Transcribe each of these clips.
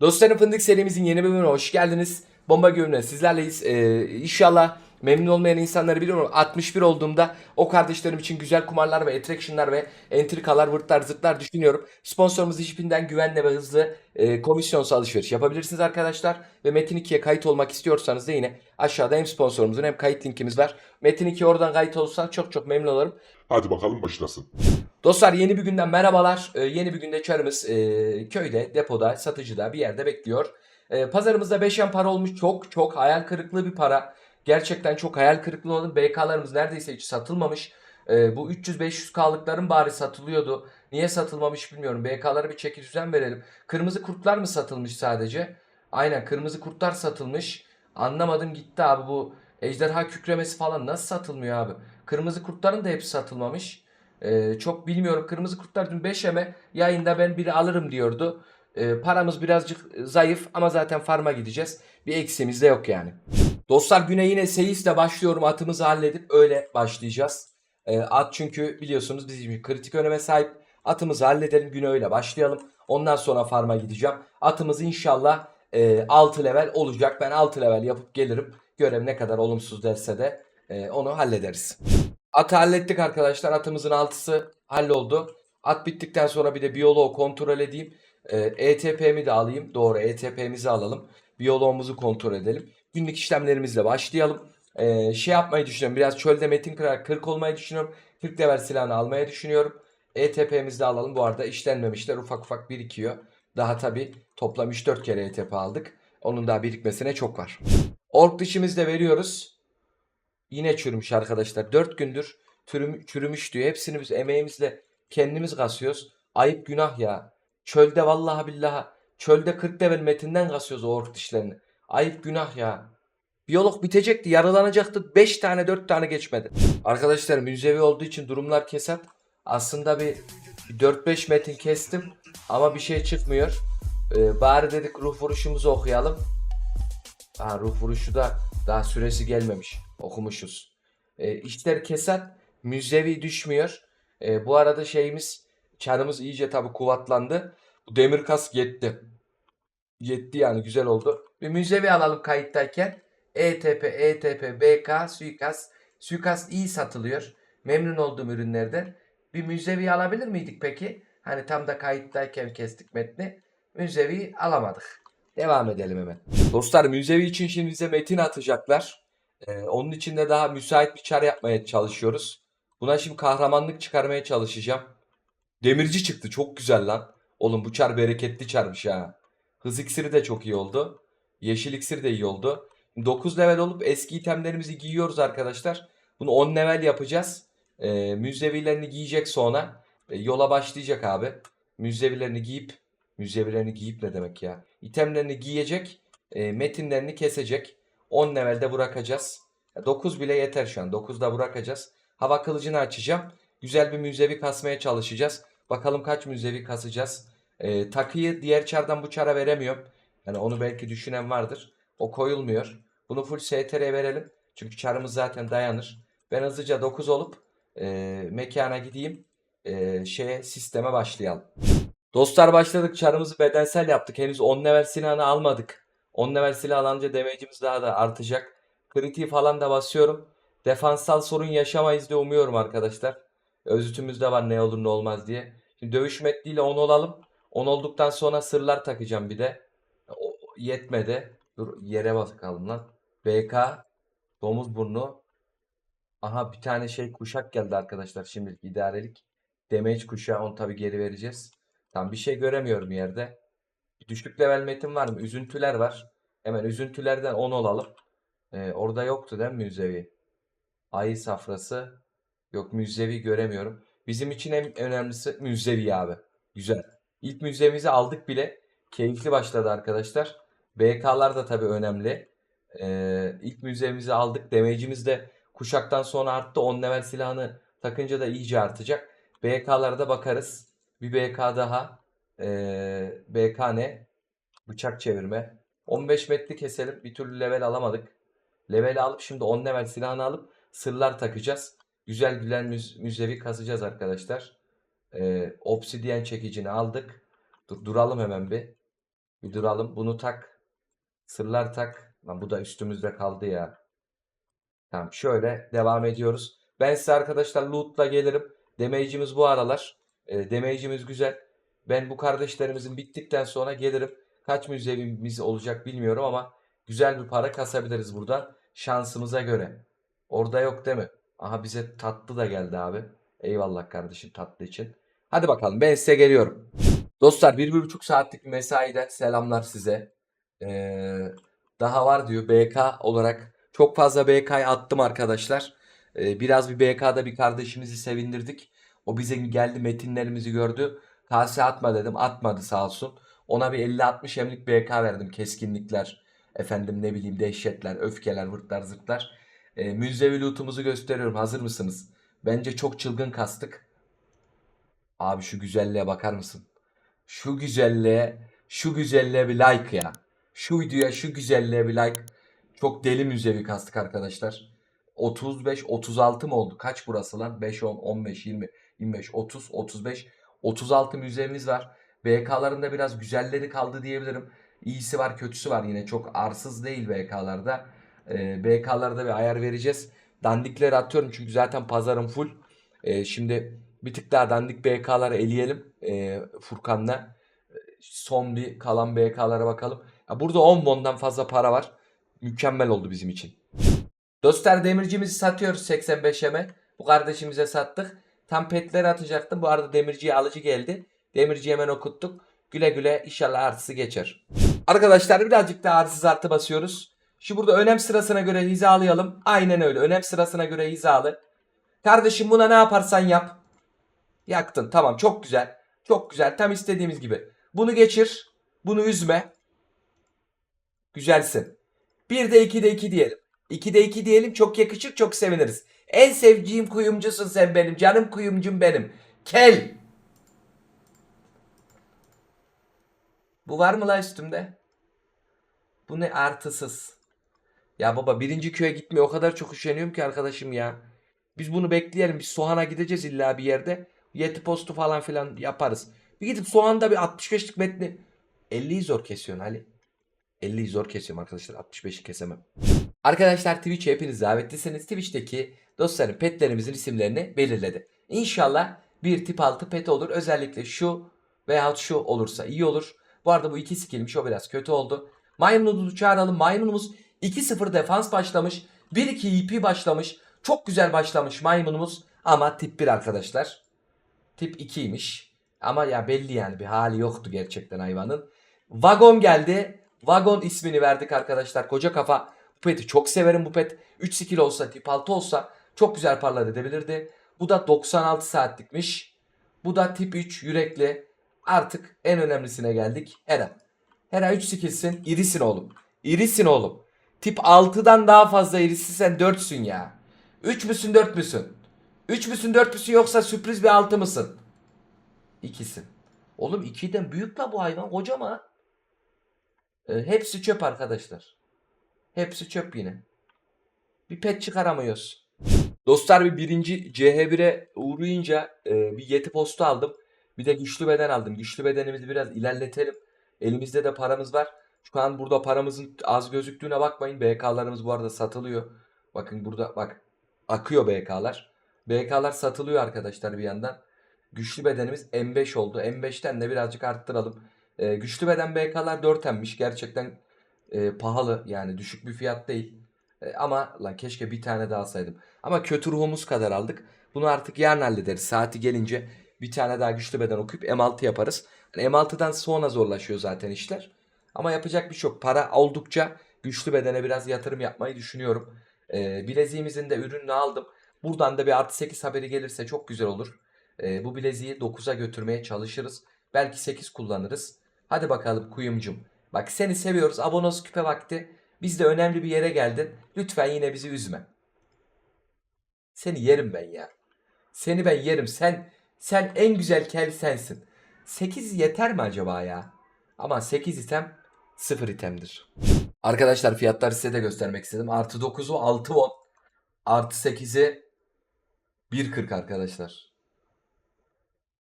Dostlarım Fındık serimizin yeni bölümüne hoş geldiniz. Bomba görünüyor sizlerleyiz. Ee, inşallah memnun olmayan insanları biliyorum. 61 olduğumda o kardeşlerim için güzel kumarlar ve attractionlar ve entrikalar, vırtlar, zırtlar düşünüyorum. Sponsorumuz hiçbirinden güvenle ve hızlı e, komisyonsuz alışveriş yapabilirsiniz arkadaşlar. Ve Metin 2'ye kayıt olmak istiyorsanız da yine aşağıda hem sponsorumuzun hem kayıt linkimiz var. Metin 2'ye oradan kayıt olursan çok çok memnun olurum. Hadi bakalım başlasın. Dostlar yeni bir günden merhabalar. Ee, yeni bir günde çarımız e, köyde, depoda, satıcıda bir yerde bekliyor. Ee, pazarımızda beşen para olmuş. Çok çok hayal kırıklığı bir para. Gerçekten çok hayal kırıklığı oldu. BK'larımız neredeyse hiç satılmamış. Ee, bu 300-500K'lıkların bari satılıyordu. Niye satılmamış bilmiyorum. BK'lara bir çeki düzen verelim. Kırmızı kurtlar mı satılmış sadece? Aynen kırmızı kurtlar satılmış. Anlamadım gitti abi bu ejderha kükremesi falan nasıl satılmıyor abi? Kırmızı kurtların da hepsi satılmamış. Ee, çok bilmiyorum. Kırmızı Kurtlar dün 5'eme yayında ben biri alırım diyordu. Ee, paramız birazcık zayıf ama zaten farma gideceğiz. Bir eksiğimiz de yok yani. Dostlar güne yine seyisle başlıyorum. Atımızı halledip öyle başlayacağız. Ee, at çünkü biliyorsunuz bizim kritik öneme sahip. Atımızı halledelim güne öyle başlayalım. Ondan sonra farma gideceğim. Atımız inşallah e, 6 level olacak. Ben 6 level yapıp gelirim. Görev ne kadar olumsuz derse de e, onu hallederiz. Atı hallettik arkadaşlar. Atımızın altısı halloldu. At bittikten sonra bir de biyoloğu kontrol edeyim. Ee, ETP'mi de alayım. Doğru ETP'mizi alalım. Biyoloğumuzu kontrol edelim. Günlük işlemlerimizle başlayalım. Ee, şey yapmayı düşünüyorum. Biraz çölde metin kırarak 40 olmayı düşünüyorum. 40 level silahını almayı düşünüyorum. ETP'mizi de alalım. Bu arada işlenmemişler. Ufak ufak birikiyor. Daha tabi toplam 3-4 kere ETP aldık. Onun daha birikmesine çok var. Ork dişimizi de veriyoruz. Yine çürümüş arkadaşlar. 4 gündür çürüm, çürümüş diyor. Hepsini biz emeğimizle kendimiz kasıyoruz. Ayıp günah ya. Çölde vallahi billahi çölde 40 level metinden kasıyoruz o ork dişlerini. Ayıp günah ya. Biyolog bitecekti, yarılanacaktı. 5 tane 4 tane geçmedi. Arkadaşlar müzevi olduğu için durumlar kesat. Aslında bir 4-5 metin kestim ama bir şey çıkmıyor. Ee, bari dedik ruh vuruşumuzu okuyalım. Ha, ruh vuruşu da daha süresi gelmemiş. Okumuşuz. E, işler kesat. Müzevi düşmüyor. E, bu arada şeyimiz çarımız iyice tabi kuvvetlandı. Bu demir kask yetti. Yetti yani güzel oldu. Bir müzevi alalım kayıttayken. ETP, ETP, BK, suikast. Suikast iyi satılıyor. Memnun olduğum ürünlerden. Bir müzevi alabilir miydik peki? Hani tam da kayıttayken kestik metni. Müzevi alamadık. Devam edelim hemen. Dostlar müzevi için şimdi bize metin atacaklar. Ee, onun için de daha müsait bir çar yapmaya çalışıyoruz. Buna şimdi kahramanlık çıkarmaya çalışacağım. Demirci çıktı çok güzel lan. Oğlum bu çar bereketli çarmış ha. Hız iksiri de çok iyi oldu. Yeşil iksir de iyi oldu. 9 level olup eski itemlerimizi giyiyoruz arkadaşlar. Bunu 10 level yapacağız. Ee, müzevilerini giyecek sonra. e, yola başlayacak abi. Müzevilerini giyip müzevilerini giyip ne demek ya? İtemlerini giyecek. e, metinlerini kesecek. 10 levelde bırakacağız. 9 bile yeter şu an. 9'da bırakacağız. Hava kılıcını açacağım. Güzel bir müzevi kasmaya çalışacağız. Bakalım kaç müzevi kasacağız. Ee, takıyı diğer çardan bu çara veremiyorum. Yani onu belki düşünen vardır. O koyulmuyor. Bunu full STR'ye verelim. Çünkü çarımız zaten dayanır. Ben hızlıca 9 olup e, mekana gideyim. E, şeye sisteme başlayalım. Dostlar başladık. Çarımızı bedensel yaptık. Henüz 10 level silahını almadık. 10 level silah alınca damage'imiz daha da artacak. Kritiği falan da basıyorum. Defanssal sorun yaşamayız diye umuyorum arkadaşlar. Özütümüz de var ne olur ne olmaz diye. Şimdi dövüş metniyle 10 olalım. 10 olduktan sonra sırlar takacağım bir de. O, yetmedi. Dur yere bakalım lan. BK domuz burnu. Aha bir tane şey kuşak geldi arkadaşlar şimdilik idarelik. Damage kuşağı onu tabi geri vereceğiz. Tam bir şey göremiyorum yerde. Düşük level metin var mı? Üzüntüler var. Hemen üzüntülerden 10 olalım. Ee, orada yoktu değil mi müzevi? Ayı safrası. Yok müzevi göremiyorum. Bizim için en önemlisi müzevi abi. Güzel. İlk müzemizi aldık bile. Keyifli başladı arkadaşlar. BK'lar da tabii önemli. Ee, ilk müzemizi aldık. Damage'imiz de kuşaktan sonra arttı. 10 level silahını takınca da iyice artacak. BK'lara da bakarız. Bir BK daha. Ee, BK ne? Bıçak çevirme. 15 metre keselim. Bir türlü level alamadık. Level alıp şimdi 10 level silahını alıp sırlar takacağız. Güzel güzel müz- müzevi kasacağız arkadaşlar. Ee, obsidiyen çekicini aldık. Dur, duralım hemen bir. Bir duralım. Bunu tak. Sırlar tak. Lan bu da üstümüzde kaldı ya. Tamam şöyle devam ediyoruz. Ben size arkadaşlar loot'la gelirim. Damage'imiz bu aralar. E, damage'imiz güzel. Ben bu kardeşlerimizin bittikten sonra gelirim. Kaç müzevimiz olacak bilmiyorum ama güzel bir para kasabiliriz buradan. Şansımıza göre. Orada yok değil mi? Aha bize tatlı da geldi abi. Eyvallah kardeşim tatlı için. Hadi bakalım ben size geliyorum. Dostlar bir, bir buçuk saatlik bir mesaiden selamlar size. Ee, daha var diyor BK olarak. Çok fazla BK'yı attım arkadaşlar. Ee, biraz bir BK'da bir kardeşimizi sevindirdik. O bize geldi metinlerimizi gördü. Kase atma dedim. Atmadı sağ olsun. Ona bir 50-60 emlik BK verdim. Keskinlikler, efendim ne bileyim dehşetler, öfkeler, vırtlar, zırtlar. Ee, münzevi loot'umuzu gösteriyorum. Hazır mısınız? Bence çok çılgın kastık. Abi şu güzelliğe bakar mısın? Şu güzelliğe, şu güzelliğe bir like ya. Şu videoya şu güzelliğe bir like. Çok deli müzevi kastık arkadaşlar. 35, 36 mı oldu? Kaç burası lan? 5, 10, 15, 20, 25, 30, 35, 36 müzevimiz var. BK'larında biraz güzelleri kaldı diyebilirim. İyisi var, kötüsü var yine. Çok arsız değil BK'larda. Ee, BK'larda bir ayar vereceğiz. Dandikleri atıyorum çünkü zaten pazarım full. Ee, şimdi bir tık daha dandik BK'ları eleyelim ee, Furkan'la. Son bir kalan BK'lara bakalım. Ya burada 10 bondan fazla para var. Mükemmel oldu bizim için. Dostlar demircimizi satıyoruz 85'e. Bu kardeşimize sattık. Tam petleri atacaktım. Bu arada demirciye alıcı geldi. Demirci hemen okuttuk. Güle güle inşallah artısı geçer. Arkadaşlar birazcık daha artısız artı basıyoruz. Şu burada önem sırasına göre hizalayalım. Aynen öyle. Önem sırasına göre hizalı. Kardeşim buna ne yaparsan yap. Yaktın. Tamam çok güzel. Çok güzel. Tam istediğimiz gibi. Bunu geçir. Bunu üzme. Güzelsin. Bir de iki de iki diyelim. 2'de 2 diyelim çok yakışır çok seviniriz. En sevdiğim kuyumcusun sen benim. Canım kuyumcum benim. Kel. Bu var mı la üstümde? Bu ne artısız. Ya baba birinci köye gitmeye o kadar çok üşeniyorum ki arkadaşım ya. Biz bunu bekleyelim. Biz Soğan'a gideceğiz illa bir yerde. Yeti postu falan filan yaparız. Bir gidip Soğan'da bir 65'lik metni. 50'yi zor kesiyorsun Ali. 50'yi zor kesiyorum arkadaşlar. 65'i kesemem. Arkadaşlar Twitch'e hepiniz davetlisiniz. Twitch'teki dostlarım petlerimizin isimlerini belirledi. İnşallah bir tip altı pet olur. Özellikle şu veyahut şu olursa iyi olur. Bu arada bu iki skillmiş o biraz kötü oldu. Maymunumuzu çağıralım. Maymunumuz 2-0 defans başlamış. 1-2 EP başlamış. Çok güzel başlamış maymunumuz. Ama tip 1 arkadaşlar. Tip 2'ymiş. Ama ya belli yani bir hali yoktu gerçekten hayvanın. Vagon geldi. Vagon ismini verdik arkadaşlar. Koca kafa. Bu peti çok severim bu pet. 3 skill olsa tip 6 olsa çok güzel parlar edebilirdi. Bu da 96 saatlikmiş. Bu da tip 3 yürekli. Artık en önemlisine geldik. Hera. Hera 3 skillsin. İrisin oğlum. İrisin oğlum. Tip 6'dan daha fazla irisi sen 4'sün ya. 3 müsün 4 müsün? 3 müsün 4 müsün yoksa sürpriz bir 6 mısın? İkisin. Oğlum 2'den büyük la bu hayvan kocaman. Ee, hepsi çöp arkadaşlar. Hepsi çöp yine. Bir pet çıkaramıyoruz. Dostlar bir birinci CH1'e uğrayınca e, bir yeti postu aldım. Bir de güçlü beden aldım. Güçlü bedenimizi biraz ilerletelim. Elimizde de paramız var. Şu an burada paramızın az gözüktüğüne bakmayın. BK'larımız bu arada satılıyor. Bakın burada bak akıyor BK'lar. BK'lar satılıyor arkadaşlar bir yandan. Güçlü bedenimiz M5 oldu. M5'ten de birazcık arttıralım. E, güçlü beden BK'lar 4M'miş. Gerçekten e, pahalı yani düşük bir fiyat değil. E, ama lan keşke bir tane daha alsaydım. Ama kötü ruhumuz kadar aldık. Bunu artık yarın hallederiz. Saati gelince bir tane daha güçlü beden okuyup M6 yaparız. Yani M6'dan sonra zorlaşıyor zaten işler. Ama yapacak bir şey yok. Para oldukça güçlü bedene biraz yatırım yapmayı düşünüyorum. E, bileziğimizin de ürününü aldım. Buradan da bir artı 8 haberi gelirse çok güzel olur. E, bu bileziği 9'a götürmeye çalışırız. Belki 8 kullanırız. Hadi bakalım kuyumcum. Bak seni seviyoruz. Abonos küpe vakti. Biz de önemli bir yere geldin. Lütfen yine bizi üzme. Seni yerim ben ya. Seni ben yerim. Sen sen en güzel kel sensin. 8 yeter mi acaba ya? Ama 8 item 0 itemdir. Arkadaşlar fiyatları size de göstermek istedim. Artı 9'u 6 won. Artı 8'i 1.40 arkadaşlar.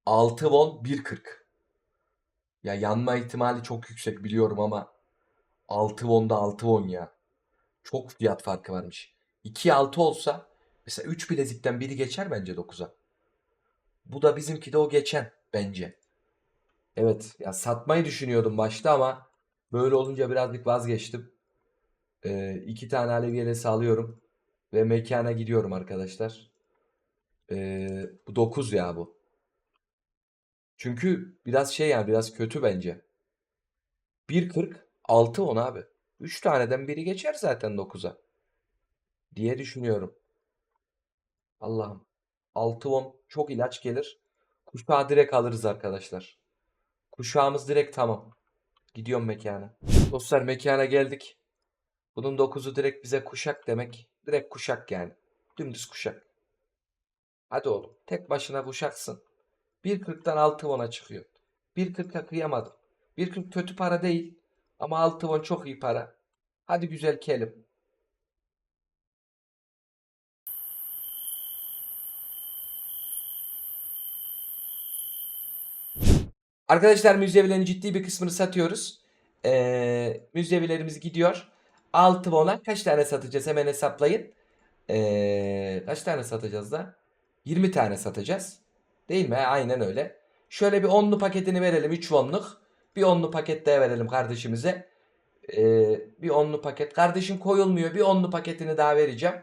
6 won 1.40. Ya yanma ihtimali çok yüksek biliyorum ama 6 won'da 6 won ya. Çok fiyat farkı varmış. 2'ye 6 olsa mesela 3 bilezikten biri geçer bence 9'a. Bu da bizimki de o geçen bence. Evet ya satmayı düşünüyordum başta ama böyle olunca birazcık vazgeçtim. Ee, iki tane alev yelesi alıyorum ve mekana gidiyorum arkadaşlar. Ee, bu 9 ya bu. Çünkü biraz şey yani biraz kötü bence. 1.40 6 10 abi. 3 taneden biri geçer zaten 9'a. Diye düşünüyorum. Allah'ım. 6 10 çok ilaç gelir. Kuşağı direkt alırız arkadaşlar. Kuşağımız direkt tamam. Gidiyorum mekana. Dostlar mekana geldik. Bunun 9'u direkt bize kuşak demek. Direkt kuşak yani. Dümdüz kuşak. Hadi oğlum. Tek başına kuşaksın. 1.40'dan 6 won'a çıkıyor. 1.40'a kıyamadım. 1.40 kötü para değil. Ama 6 won çok iyi para. Hadi güzel kelim. Arkadaşlar müzevilerin ciddi bir kısmını satıyoruz. Ee, müzevilerimiz gidiyor. 6 won'a kaç tane satacağız hemen hesaplayın. Ee, kaç tane satacağız da? 20 tane satacağız. Değil mi? Aynen öyle. Şöyle bir onlu paketini verelim. 3 wonluk. Bir onlu paket daha verelim kardeşimize. Ee, bir onlu paket. Kardeşim koyulmuyor. Bir onlu paketini daha vereceğim.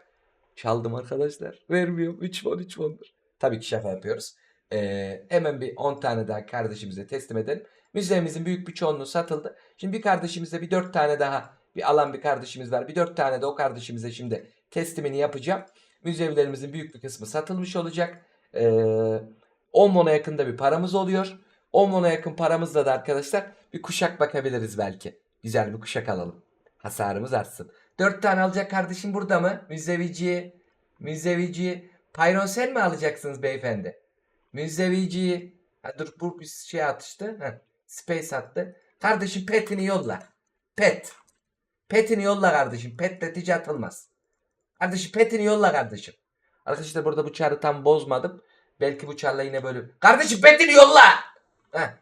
Çaldım arkadaşlar. Vermiyorum. 3 won 3 wondur. Tabii ki şaka yapıyoruz. Ee, hemen bir 10 tane daha kardeşimize teslim edelim. Müzemizin büyük bir çoğunluğu satıldı. Şimdi bir kardeşimize bir 4 tane daha bir alan bir kardeşimiz var. Bir 4 tane de o kardeşimize şimdi teslimini yapacağım. Müzevlerimizin büyük bir kısmı satılmış olacak. Ee, 10 mona yakında bir paramız oluyor. 10 mona yakın paramızla da arkadaşlar bir kuşak bakabiliriz belki. Güzel bir kuşak alalım. Hasarımız artsın. 4 tane alacak kardeşim burada mı? Müzevici, müzevici. Payron sen mi alacaksınız beyefendi? Müzevici. Dur bu bir şey atıştı. Ha, space attı. Kardeşim petini yolla. Pet. Petini yolla kardeşim. Petletici atılmaz. Kardeşim petini yolla kardeşim. Arkadaşlar burada bu çarı tam bozmadım. Belki bu çarla yine böyle. Kardeşim petini yolla. Heh.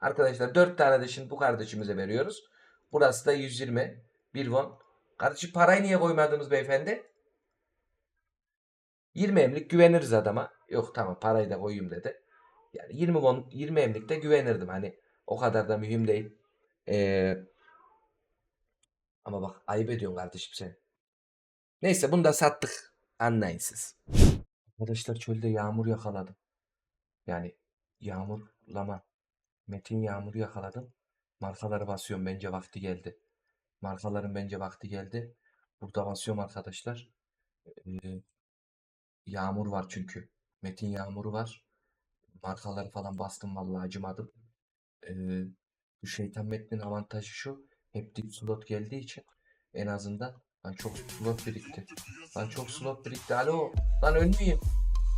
Arkadaşlar 4 tane de şimdi bu kardeşimize veriyoruz. Burası da 120. 1 won. Kardeşim parayı niye koymadınız beyefendi? 20 emlik güveniriz adama. Yok tamam parayı da koyayım dedi. Yani 20 won 20 emlikte güvenirdim hani. O kadar da mühim değil. Ee, ama bak ayıp ediyorsun kardeşim sen. Neyse bunu da sattık. Anlayın siz. Arkadaşlar çölde yağmur yakaladım. Yani yağmurlama. Metin yağmuru yakaladım. Markaları basıyorum bence vakti geldi. Markaların bence vakti geldi. Burada basıyorum arkadaşlar. Ee, yağmur var çünkü. Metin yağmuru var. Markaları falan bastım vallahi acımadım. Ee, bu şeytan metnin avantajı şu. Hep dip slot geldiği için en azından Lan çok slot birikti. Lan çok slot birikti. Alo. Lan ölmeyeyim.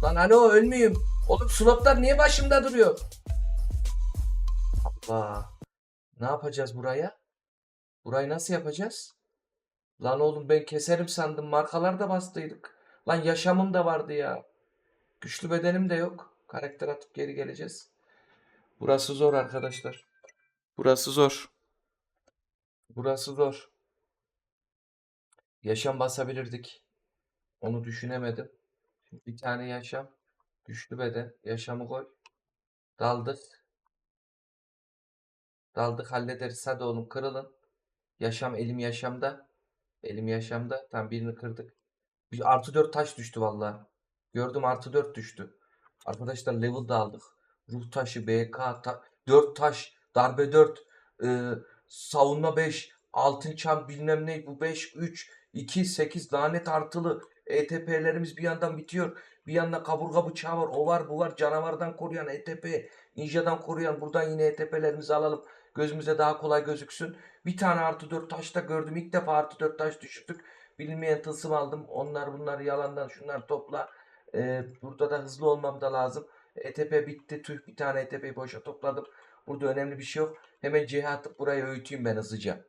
Lan alo ölmeyeyim. Oğlum slotlar niye başımda duruyor? Allah. Ne yapacağız buraya? Burayı nasıl yapacağız? Lan oğlum ben keserim sandım. Markalar da bastıydık. Lan yaşamım da vardı ya. Güçlü bedenim de yok. Karakter atıp geri geleceğiz. Burası zor arkadaşlar. Burası zor. Burası zor. Yaşam basabilirdik. Onu düşünemedim. Bir tane yaşam. Güçlü beden. Yaşamı koy. Daldık. Daldık hallederiz. Hadi oğlum kırılın. Yaşam elim yaşamda. Elim yaşamda. Tam birini kırdık. Bir artı 4 taş düştü vallahi. Gördüm artı 4 düştü. Arkadaşlar level da aldık. Ruh taşı, BK, ta 4 taş, darbe 4, e, savunma 5, altın çam bilmem ne bu 5, 3, 2, 8 lanet artılı. ETP'lerimiz bir yandan bitiyor. Bir yandan kaburga bıçağı var. O var bu var. Canavardan koruyan ETP. Ninja'dan koruyan. Buradan yine ETP'lerimizi alalım. Gözümüze daha kolay gözüksün. Bir tane artı 4 taş da gördüm. İlk defa artı 4 taş düşürdük. Bilinmeyen tılsım aldım. Onlar bunlar yalandan şunlar topla. Ee, burada da hızlı olmam da lazım. ETP bitti. Tüh bir tane ETP'yi boşa topladım. Burada önemli bir şey yok. Hemen C atıp buraya öğüteyim ben hızlıca.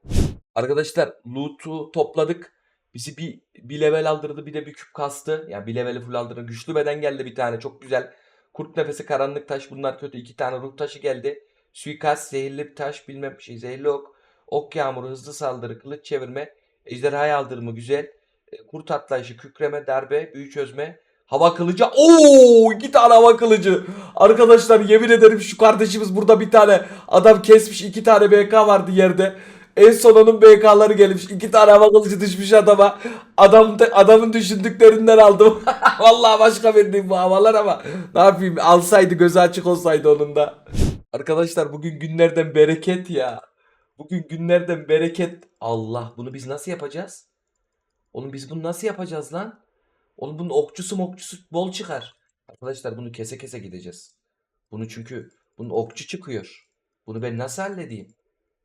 Arkadaşlar loot'u topladık. Bizi bir, bir level aldırdı bir de bir küp kastı. Yani bir leveli full aldırdı. Güçlü beden geldi bir tane çok güzel. Kurt nefesi karanlık taş bunlar kötü. iki tane ruh taşı geldi. suikast, zehirli bir taş, bilmem bir şey, zehirli ok, ok yağmuru, hızlı saldırı, kılıç çevirme, ejderha yaldırımı güzel, e, kurt atlayışı, kükreme, darbe, büyü çözme, hava kılıcı. Oo, iki tane hava kılıcı. Arkadaşlar yemin ederim şu kardeşimiz burada bir tane adam kesmiş, iki tane BK vardı yerde. En son onun BK'ları gelmiş. iki tane hava kılıcı düşmüş adama. Adam da- adamın düşündüklerinden aldım. Vallahi başka bir bu havalar ama ne yapayım alsaydı gözü açık olsaydı onun da. Arkadaşlar bugün günlerden bereket ya. Bugün günlerden bereket. Allah bunu biz nasıl yapacağız? Oğlum biz bunu nasıl yapacağız lan? Oğlum bunun okçusu mokçusu bol çıkar. Arkadaşlar bunu kese kese gideceğiz. Bunu çünkü bunun okçu çıkıyor. Bunu ben nasıl halledeyim?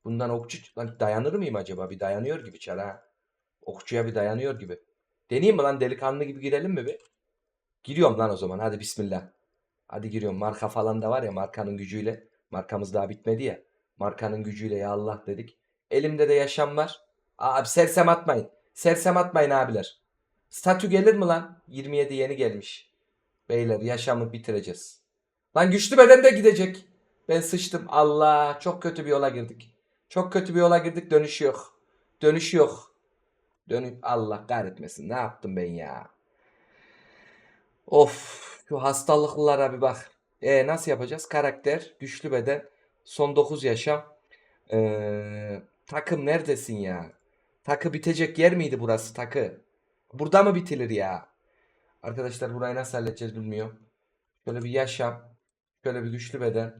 Bundan okçu lan dayanır mıyım acaba? Bir dayanıyor gibi çar ha. Okçuya bir dayanıyor gibi. Deneyeyim mi lan delikanlı gibi girelim mi bir? Giriyorum lan o zaman hadi bismillah. Hadi giriyorum. Marka falan da var ya markanın gücüyle. Markamız daha bitmedi ya. Markanın gücüyle ya Allah dedik. Elimde de yaşam var. Abi sersem atmayın. Sersem atmayın abiler. Statü gelir mi lan? 27 yeni gelmiş. Beyler yaşamı bitireceğiz. Lan güçlü beden de gidecek. Ben sıçtım. Allah çok kötü bir yola girdik. Çok kötü bir yola girdik dönüş yok. Dönüş yok. Dönüp Allah kahretmesin. Ne yaptım ben ya? Of şu hastalıklılara bir bak. E nasıl yapacağız? Karakter, güçlü beden, son 9 yaşam. Ee, takım neredesin ya? Takı bitecek yer miydi burası takı? Burada mı bitilir ya? Arkadaşlar burayı nasıl halledeceğiz bilmiyorum. Şöyle bir yaşam. Şöyle bir güçlü beden.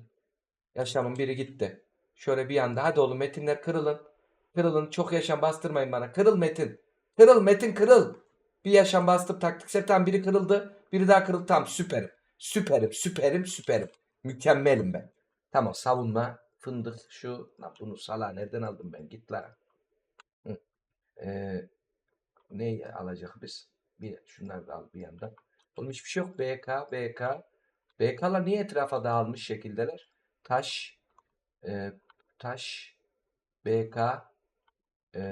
Yaşamın biri gitti. Şöyle bir anda. Hadi oğlum metinler kırılın. Kırılın. Çok yaşam bastırmayın bana. Kırıl metin. Kırıl metin kırıl. Bir yaşam bastım taktiksel. Tam biri kırıldı. Biri daha kırıldı. Tamam süperim. Süperim. Süperim. Süperim. Mükemmelim ben. Tamam savunma. Fındık şu. Lan bunu sala nereden aldım ben? Git la. Hı. Ee, ne alacak biz? Bir, şunları da al bir yandan. Oğlum hiçbir şey yok. BK, BK. BK'lar niye etrafa dağılmış şekildeler? Taş, e, taş, BK, e,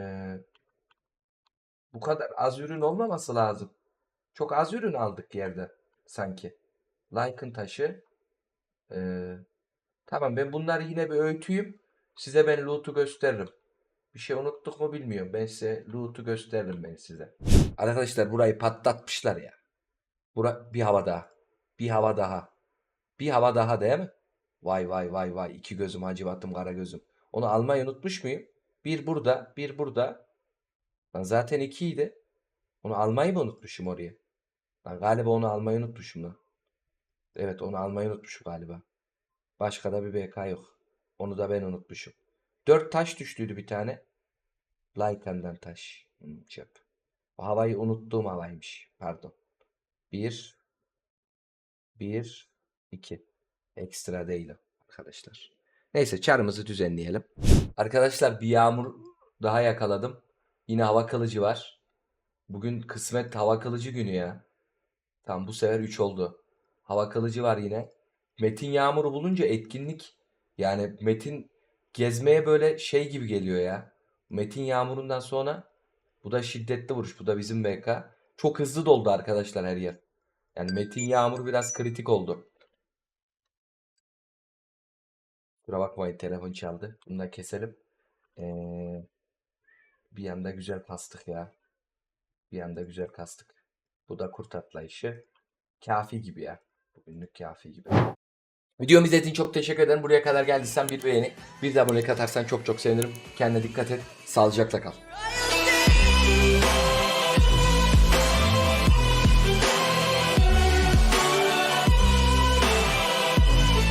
bu kadar az ürün olmaması lazım. Çok az ürün aldık yerde sanki. Like'ın taşı. e, tamam ben bunları yine bir öğüteyim. Size ben loot'u gösteririm. Bir şey unuttuk mu bilmiyorum. Ben size loot'u gösteririm ben size. Arkadaşlar burayı patlatmışlar ya. Bura bir hava daha. Bir hava daha. Bir hava daha değil mi? Vay vay vay vay. İki gözüm hacivatım kara gözüm. Onu almayı unutmuş muyum? Bir burada, bir burada. Lan zaten ikiydi. Onu almayı mı unutmuşum oraya? Lan galiba onu almayı unutmuşum lan. Evet onu almayı unutmuşum galiba. Başka da bir BK yok. Onu da ben unutmuşum. Dört taş düştüydü bir tane. Lycan'dan taş. Hmm, çöp. O havayı unuttuğum havaymış. Pardon. Bir. Bir. iki. Ekstra değil arkadaşlar. Neyse çarımızı düzenleyelim. Arkadaşlar bir yağmur daha yakaladım. Yine hava kılıcı var. Bugün kısmet hava kılıcı günü ya. Tamam bu sefer 3 oldu. Hava kılıcı var yine. Metin yağmuru bulunca etkinlik yani Metin gezmeye böyle şey gibi geliyor ya. Metin yağmurundan sonra bu da şiddetli vuruş. Bu da bizim BK. Çok hızlı doldu arkadaşlar her yer. Yani Metin yağmuru biraz kritik oldu. Kusura bakmayın telefon çaldı. Bunu da keselim. Ee, bir yanda güzel kastık ya. Bir yanda güzel kastık. Bu da kurt atlayışı. Kafi gibi ya. Bugünlük kafi gibi. Videomu izlediğin çok teşekkür ederim. Buraya kadar geldiysen bir beğeni, bir de abonelik atarsan çok çok sevinirim. Kendine dikkat et. Sağlıcakla kal.